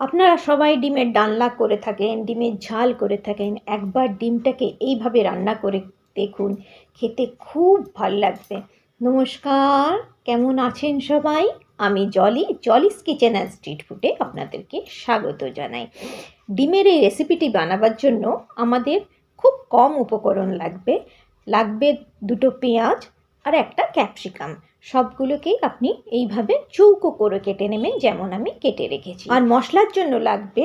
আপনারা সবাই ডিমের ডালনা করে থাকেন, ডিমের ঝাল করে থাকেন, একবার ডিমটাকে এইভাবে রান্না করে দেখুন, খেতে খুব ভালো লাগবে। নমস্কার, কেমন আছেন সবাই? আমি Jolly, Jolly's kitchen and street ফুডে আপনাদেরকে স্বাগত জানাই। ডিমের এই রেসিপিটি বানাবার জন্য আমাদের খুব কম উপকরণ লাগবে। লাগবে দুটো পেঁয়াজ আর একটা ক্যাপসিকাম। সবগুলোকেই আপনি এইভাবে চৌকো করে কেটে নেবেন, যেমন আমি কেটে রেখেছি। আর মশলার জন্য লাগবে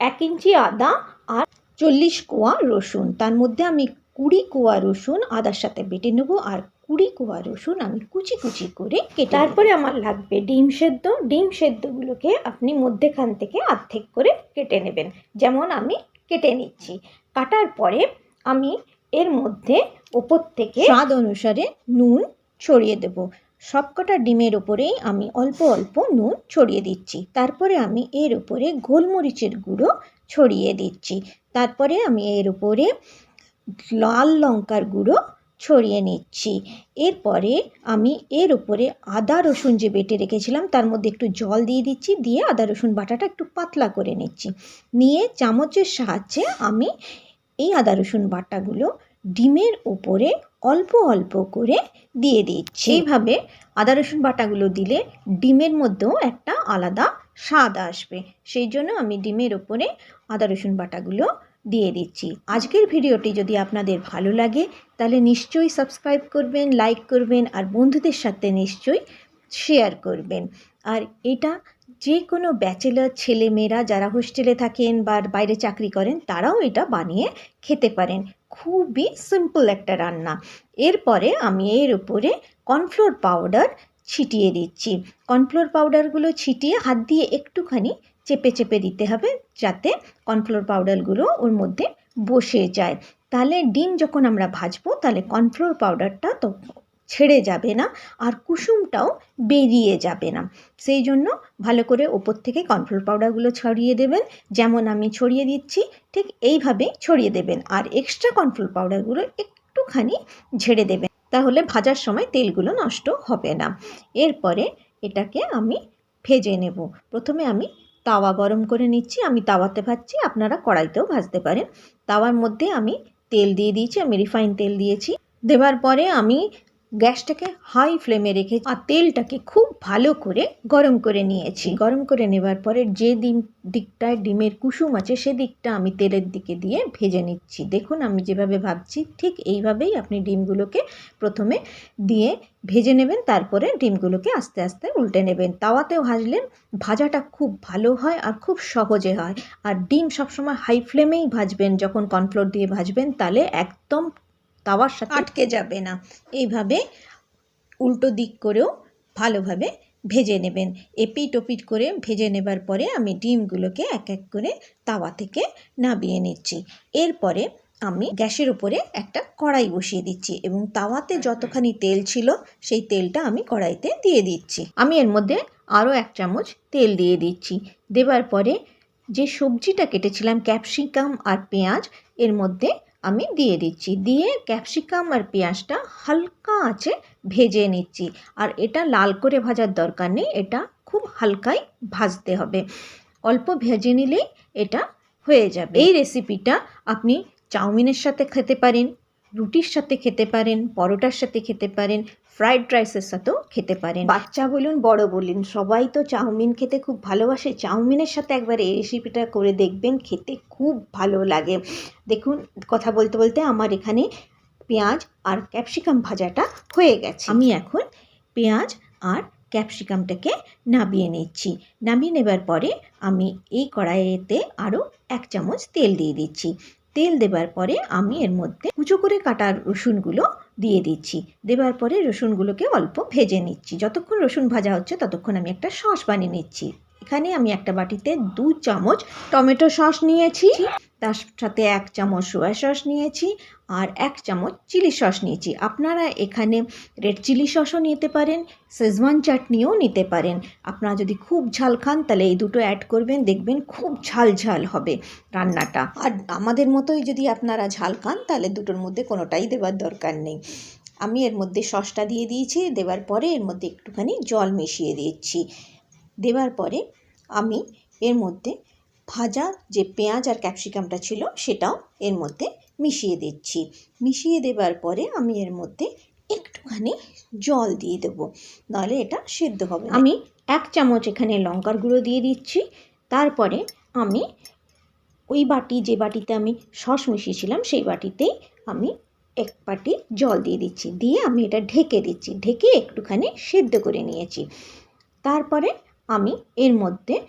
এক ইঞ্চি আদা আর চল্লিশ কোয়া রসুন। তার মধ্যে আমি কুড়ি কোয়া রসুন, আদার সাথে বেটে নেব আর কুড়ি কোয়া রসুন আমি কুচি কুচি করে কেটে তারপরে আমার লাগবে ডিম সেদ্ধ। ডিম সেদ্ধগুলোকে আপনি মধ্যেখান থেকে অর্ধেক করে কেটে নেবেন। যেমন আমি কেটে নিচ্ছি। কাটার পরে আমি এর মধ্যে ওপর থেকে স্বাদ অনুসারে নুন ছড়িয়ে দেব। সবকটা ডিমের ওপরেই আমি অল্প অল্প নুন ছড়িয়ে দিচ্ছি। তারপরে আমি এর উপরে গোলমরিচের গুঁড়ো ছড়িয়ে দিচ্ছি। তারপরে আমি এর উপরে লাল লঙ্কার গুঁড়ো ছড়িয়ে নিচ্ছি। এরপরে আমি এর উপরে আদা, রসুন যে বেটে রেখেছিলাম, তার মধ্যে একটু জল দিয়ে দিচ্ছি, দিয়ে আদা, রসুন বাটাটা একটু পাতলা করে নিচ্ছি। নিয়ে চামচের সাহায্যে আমি এই আদা, রসুন বাটাগুলো ডিমের ওপরে অল্প অল্প করে দিয়ে দিচ্ছি। এইভাবে আদা, রসুন বাটাগুলো দিলে ডিমের মধ্যেও একটা আলাদা স্বাদ আসবে। সেই জন্য আমি ডিমের ওপরে আদা, রসুন বাটাগুলো দিয়ে দিচ্ছি। আজকের ভিডিওটি যদি আপনাদের ভালো লাগে, তাহলে নিশ্চয়ই সাবস্ক্রাইব করবেন, লাইক করবেন আর বন্ধুদের সাথে নিশ্চয়ই শেয়ার করবেন। আর এটা যে কোনো ব্যাচেলার ছেলেমেয়েরা যারা হোস্টেলে থাকেন বা বাইরে চাকরি করেন, তারাও এটা বানিয়ে খেতে পারেন। খুবই সিম্পল একটা রান্না। এরপরে আমি এর উপরে কর্নফ্লোর পাউডার ছিটিয়ে দিচ্ছি। কর্নফ্লোর পাউডারগুলো ছিটিয়ে হাত দিয়ে একটুখানি চেপে চেপে দিতে হবে যাতে কর্নফ্লোর পাউডারগুলো ওর মধ্যে বসে যায়। তাহলে ডিম যখন আমরা ভাজবো, তাহলে কর্নফ্লোর পাউডারটা তো ছেড়ে যাবে না আর কুসুমটাও বেরিয়ে যাবে না। সেই জন্য ভালো করে ওপর থেকে কর্নফ্লোর পাউডারগুলো ছড়িয়ে দেবেন। যেমন আমি ছড়িয়ে দিচ্ছি, ঠিক এইভাবেই ছড়িয়ে দেবেন। আর এক্সট্রা কর্নফ্লোর পাউডারগুলো একটুখানি ঝেড়ে দেবেন। তাহলে ভাজার সময় তেলগুলো নষ্ট হবে না। এরপরে এটাকে আমি ভেজে নেব। প্রথমে আমি তাওয়া গরম করে নিচ্ছি। আমি তাওয়াতে ভাজছি, আপনারা কড়াইতেও ভাজতে পারেন। তাওয়ার মধ্যে আমি তেল দিয়ে দিয়েছি, আমি রিফাইন তেল দিয়েছি। দেওয়ার পরে আমি গ্যাসটাকে হাই ফ্লেমে রেখে আর তেলটাকে খুব ভালো করে গরম করে নিয়েছি। গরম করে নেবার পরে যে ডিম, দিকটায় ডিমের কুসুম আছে সেদিকটা আমি তেলের দিকে দিয়ে ভেজে নিচ্ছি। দেখুন, আমি যেভাবে ভাবছি, ঠিক এইভাবেই আপনি ডিমগুলোকে প্রথমে দিয়ে ভেজে নেবেন, তারপরে ডিমগুলোকে আস্তে আস্তে উল্টে নেবেন। তাওয়াতে ভাজলে ভাজাটা খুব ভালো হয় আর খুব সহজে হয়। আর ডিম সবসময় হাই ফ্লেমেই ভাজবেন, যখন কর্নফ্লোর দিয়ে ভাজবেন, তাহলে একদম তাওয়ার সাথে আটকে যাবে না। এইভাবে উল্টো দিক করেও ভালোভাবে ভেজে নেবেন। এপিট ওপিট করে ভেজে নেবার পরে আমি ডিমগুলোকে এক এক করে তাওয়া থেকে নামিয়ে নিচ্ছি। এরপরে আমি গ্যাসের উপরে একটা কড়াই বসিয়ে দিচ্ছি এবং তাওয়াতে যতখানি তেল ছিল সেই তেলটা আমি কড়াইতে দিয়ে দিচ্ছি। আমি এর মধ্যে আরও এক চামচ তেল দিয়ে দিচ্ছি। দেবার পরে যে সবজিটা কেটেছিলাম ক্যাপসিকাম আর পেঁয়াজ এর মধ্যে আমি দিয়ে দিচ্ছি। দিয়ে ক্যাপসিকাম আর পেঁয়াজটা হালকা আঁচে ভেজে নিচ্ছি। আর এটা লাল করে ভাজার দরকার নেই, এটা খুব হালকাই ভাজতে হবে। অল্প ভেজে নিলেই এটা হয়ে যাবে। এই রেসিপিটা আপনি চাউমিনের সাথে খেতে পারেন। রুটির সাথে খেতে পারেন পরোটার সাথে খেতে পারেন ফ্রাইড রাইসের সাথেও খেতে পারেন। বাচ্চা বলুন বড় বলুন সবাই তো চাউমিন খেতে খুব ভালোবাসে। চাউমিনের সাথে একবার এই রেসিপিটা করে দেখবেন খেতে খুব ভালো লাগে। দেখুন কথা বলতে বলতে আমার এখানে পেঁয়াজ আর ক্যাপসিকাম ভাজাটা হয়ে গেছে। আমি এখন পেঁয়াজ আর ক্যাপসিকামটাকে নামিয়ে নিচ্ছি। নামিয়ে নেবার পরে আমি এই কড়াইতে আরও এক চামচ তেল দিয়ে দিচ্ছি। তেল দেবার পরে আমি এর মধ্যে কুচো করে কাটা রসুনগুলো দিয়ে দিচ্ছি। দেবার পরে রসুনগুলোকে অল্প ভেজে নিচ্ছি। যতক্ষণ রসুন ভাজা হচ্ছে, ততক্ষণ আমি একটা সস বানিয়ে নিচ্ছি। এখানে আমি একটা বাটিতে দু চামচ টমেটো সস নিয়েছি, তার সাথে এক চামচ সোয়া সস নিয়েছি আর এক চামচ চিলি সস নিয়েছি। আপনারা এখানে রেড চিলি সসও নিতে পারেন শেজওয়ান চাটনিও নিতে পারেন। আপনারা যদি খুব ঝাল খান, তাহলে এই দুটো অ্যাড করবেন, দেখবেন খুব ঝাল ঝাল হবে রান্নাটা। আর আমাদের মতোই যদি আপনারা ঝাল খান, তাহলে দুটোর মধ্যে কোনোটাই দেওয়ার দরকার নেই। আমি এর মধ্যে সসটা দিয়ে দিয়েছি, দেওয়ার পরে এর মধ্যে একটুখানি জল মিশিয়ে দিচ্ছি। দেওয়ার পরে আমি এর মধ্যে ভাজা যে পেঁয়াজ আর ক্যাপসিকামটা ছিল সেটাও এর মধ্যে মিশিয়ে দিচ্ছি। মিশিয়ে দেবার পরে আমি এর মধ্যে একটুখানি জল দিয়ে দেবো। নাহলে এটা সেদ্ধ হবে আমি এক চামচ এখানে লঙ্কার গুঁড়ো দিয়ে দিচ্ছি। তারপরে আমি ওই বাটি, যে বাটিতে আমি সস মিশিয়েছিলাম সেই বাটিতেই আমি এক বাটি জল দিয়ে দিচ্ছি। দিয়ে আমি এটা ঢেকে দিচ্ছি। ঢেকে একটুখানি সেদ্ধ করে নিয়েছি। তারপরে আমি এর মধ্যে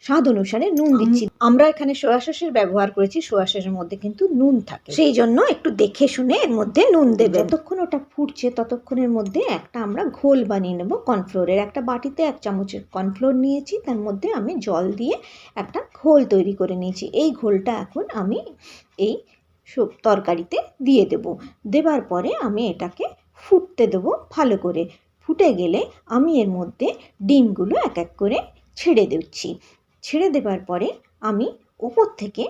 স্বাদ অনুসারে নুন দিচ্ছি। আমরা এখানে সোয়া সসের ব্যবহার করেছি সোয়া সসের মধ্যে কিন্তু নুন থাকে। সেই জন্য একটু দেখে শুনে এর মধ্যে নুন দেবে যতক্ষণ ওটা ফুটছে ততক্ষণের মধ্যে একটা আমরা ঘোল বানিয়ে নেব কর্নফ্লোরের একটা বাটিতে এক চামচের কর্নফ্লোর নিয়েছি তার মধ্যে আমি জল দিয়ে একটা ঘোল তৈরি করে নিয়েছি। এই ঘোলটা এখন আমি এই সব- তরকারিতে দিয়ে দেব। দেবার পরে আমি এটাকে ফুটতে দেবো ভালো করে। ফুটে গেলে আমি এর মধ্যে ডিমগুলো এক এক করে ছেড়ে দিচ্ছি। ছেড়ে দেবার পরে আমি ওপর থেকে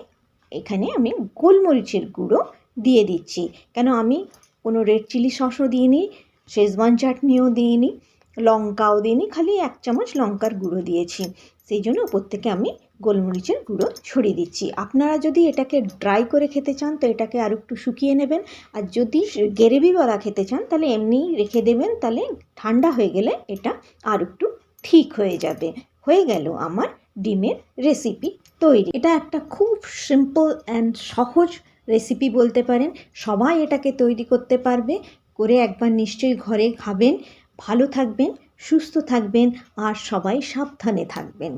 এখানে আমি গোলমরিচের গুঁড়ো দিয়ে দিচ্ছি। কেন আমি কোনো রেড চিলি সসও দিইনি শেজওয়ান চাটনিও দিইনি, লঙ্কাও দিইনি, খালি এক চামচ লঙ্কার গুঁড়ো দিয়েছি। সেই জন্য ওপর থেকে আমি গোলমরিচের গুঁড়ো ছড়িয়ে দিচ্ছি। আপনারা যদি এটাকে ড্রাই করে খেতে চান, তো এটাকে আর একটু শুকিয়ে নেবেন। আর যদি গ্রেভিওয়ালা খেতে চান, তাহলে এমনিই রেখে দেবেন, তাহলে ঠান্ডা হয়ে গেলে এটা আর একটু ঠিক হয়ে যাবে। হয়ে গেল আমার ডিমের রেসিপি তৈরি। এটা একটা খুব সিম্পল অ্যান্ড সহজ রেসিপি বলতে পারেন। সবাই এটাকে তৈরি করতে পারবে। করে একবার নিশ্চয়ই ঘরে খাবেন। ভালো থাকবেন, সুস্থ থাকবেন, আর সবাই সাবধানে থাকবেন।